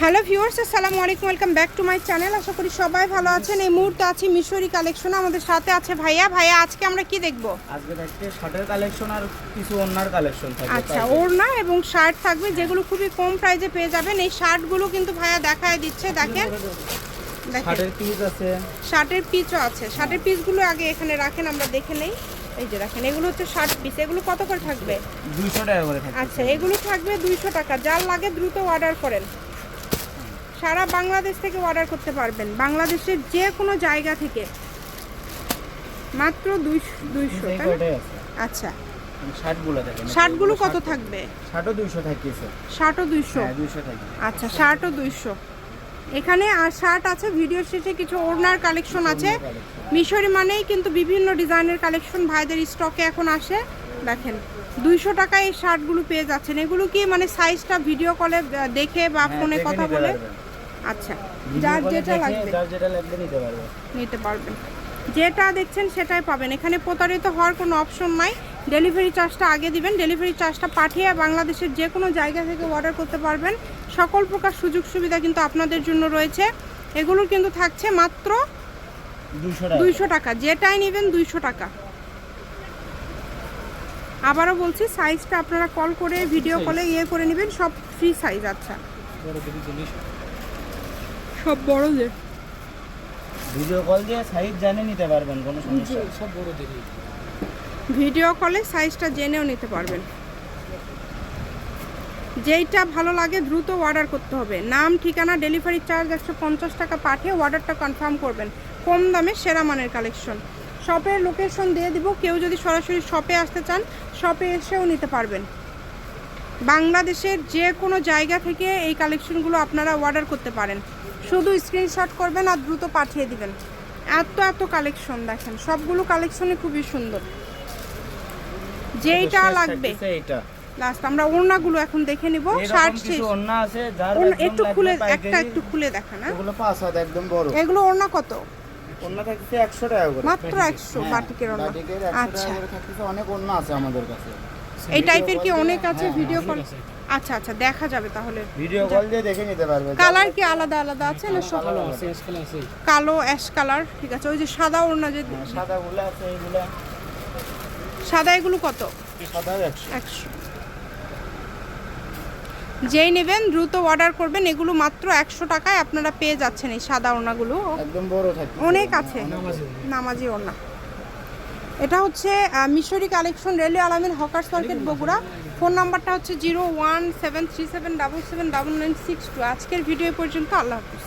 Hello viewers আসসালামু আলাইকুম welcome back to my channel. আশা করি সবাই ভালো আছেন। এই মুহূর্তে আছি মিশরি কালেকশন আমাদের সাথে আছে ভাইয়া। ভাইয়া আজকে আমরা কি দেখব? আজকে থাকছে শার্টের কালেকশন আর কিছু অন্যার কালেকশন থাকবে আচ্ছা ওড়না এবং শার্ট থাকবে যেগুলো খুবই কম প্রাইসে পেয়ে যাবেন। এই শার্টগুলো কিন্তু ভাইয়া দেখায় দিচ্ছে দেখেন। শার্টের পিস আছে। শার্টের পিচও আছে। শার্টের পিসগুলো আগে এখানে রাখেন আমরা দেখে নেই। এই যে রাখেন এগুলো হচ্ছে শার্ট পিস এগুলো কত করে থাকবে? দুইশো টাকা করে আচ্ছা এগুলো থাকবে দুইশো টাকা। যার লাগে দ্রুত অর্ডার করেন। সারা বাংলাদেশ থেকে অর্ডার করতে পারবেন। বাংলাদেশের যে কোনো জায়গা থেকে। মাত্র দুইশো দুইশো আচ্ছা। শার্টগুলো কত থাকবে? শার্টও দুইশো থাকিয়েছে। শার্টও দুইশো? হ্যাঁ আচ্ছা শার্টও দুইশো। এখানে আর শার্ট আছে ভিডিও শেষে কিছু ওড়নার কালেকশন আছে। মিশরি মানেই কিন্তু বিভিন্ন ডিজাইনের কালেকশন ভাইদের স্টকে এখন আসে। দেখেন দুইশো টাকায় এই শার্টগুলো পেয়ে যাচ্ছেন। এগুলো কি মানে সাইজটা ভিডিও কলে দেখে বা হ্যাঁ, ফোনে কথা বলে? আচ্ছা যার যেটা লাগবে। যার যেটা লাগবে নিতে পারবে নিতে পারবেন। যেটা দেখছেন সেটাই পাবেন। এখানে প্রতারিত হওয়ার কোনো অপশন নাই। ডেলিভারি চার্জটা আগে দিবেন। ডেলিভারি চার্জটা পাঠিয়ে বাংলাদেশের যে কোনো জায়গা থেকে অর্ডার করতে পারবেন। সকল প্রকার সুযোগ সুবিধা কিন্তু আপনাদের জন্য রয়েছে। এগুলোর কিন্তু থাকছে মাত্র দুইশো টাকা। যেটাই নেবেন দুইশো টাকা। আবারও বলছি সাইজটা আপনারা কল করে ভিডিও কলে ইয়ে করে নেবেন সব ফ্রি সাইজ আচ্ছা। সব বড় যে। ভিডিও কল দিয়ে সাইজ জানে নিতে পারবেন কোনো সমস্যা নেই। ভিডিও কলে সাইজটা জেনেও নিতে পারবেন। যেইটা ভালো লাগে দ্রুত অর্ডার করতে হবে। নাম ঠিকানা ডেলিভারি চার্জ একশো পঞ্চাশ টাকা পাঠিয়ে অর্ডারটা কনফার্ম করবেন। কম দামে সেরা মানের কালেকশন শপের লোকেশন দিয়ে দিব। কেউ যদি সরাসরি শপে আসতে চান শপে এসেও নিতে পারবেন। বাংলাদেশের যে কোনো জায়গা থেকে এই কালেকশনগুলো আপনারা অর্ডার করতে পারেন। শুধু স্ক্রিনশট করবেন আর দ্রুত পাঠিয়ে দিবেন। এত এত কালেকশন দেখেন সবগুলো কালেকশনই খুবই সুন্দর। যেইটা লাগবে। এইটা। লাস্ট আমরা ওড়নাগুলো এখন দেখে নিব শার্ট কিছু শেষ। আছে যার একটু খুলে একটা একটু খুলে দেখা না ওগুলো পাঁচ হাত একদম বড়। এগুলো ওড়না কত? অন্য থাকতেছে একশো টাকা করে। মাত্র একশো হ্যাঁ, বাটিকের ওড়না বাটিকের 100 আচ্ছা। টাকা করে থাকতেছে অনেক অন্য আছে আমাদের কাছে। এই টাইপের কি অনেক আছে হ্যাঁ, ভিডিও কল আচ্ছা আচ্ছা দেখা যাবে তাহলে। ভিডিও কল দিয়ে দেখে নিতে পারবে। কালার কি আলাদা আলাদা আছে না সব? কালো অ্যাশ কালার ঠিক আছে। ওই যে সাদা ওড়না যে সাদা গুলো আছে এইগুলা সাদা এগুলো কত? সাদা যেই নেবেন দ্রুত অর্ডার করবেন। এগুলো মাত্র একশো টাকায় আপনারা পেয়ে যাচ্ছেন এই সাদা ওনাগুলো একদম বড় থাকে অনেক আছে। নামাজি ওনা এটা হচ্ছে Mishri collection railway Alamin hawker market Bogura. Phone নাম্বারটা হচ্ছে zero one seven three seven double seven double nine six two. আজকের ভিডিও পর্যন্ত আল্লাহ হাফিজ।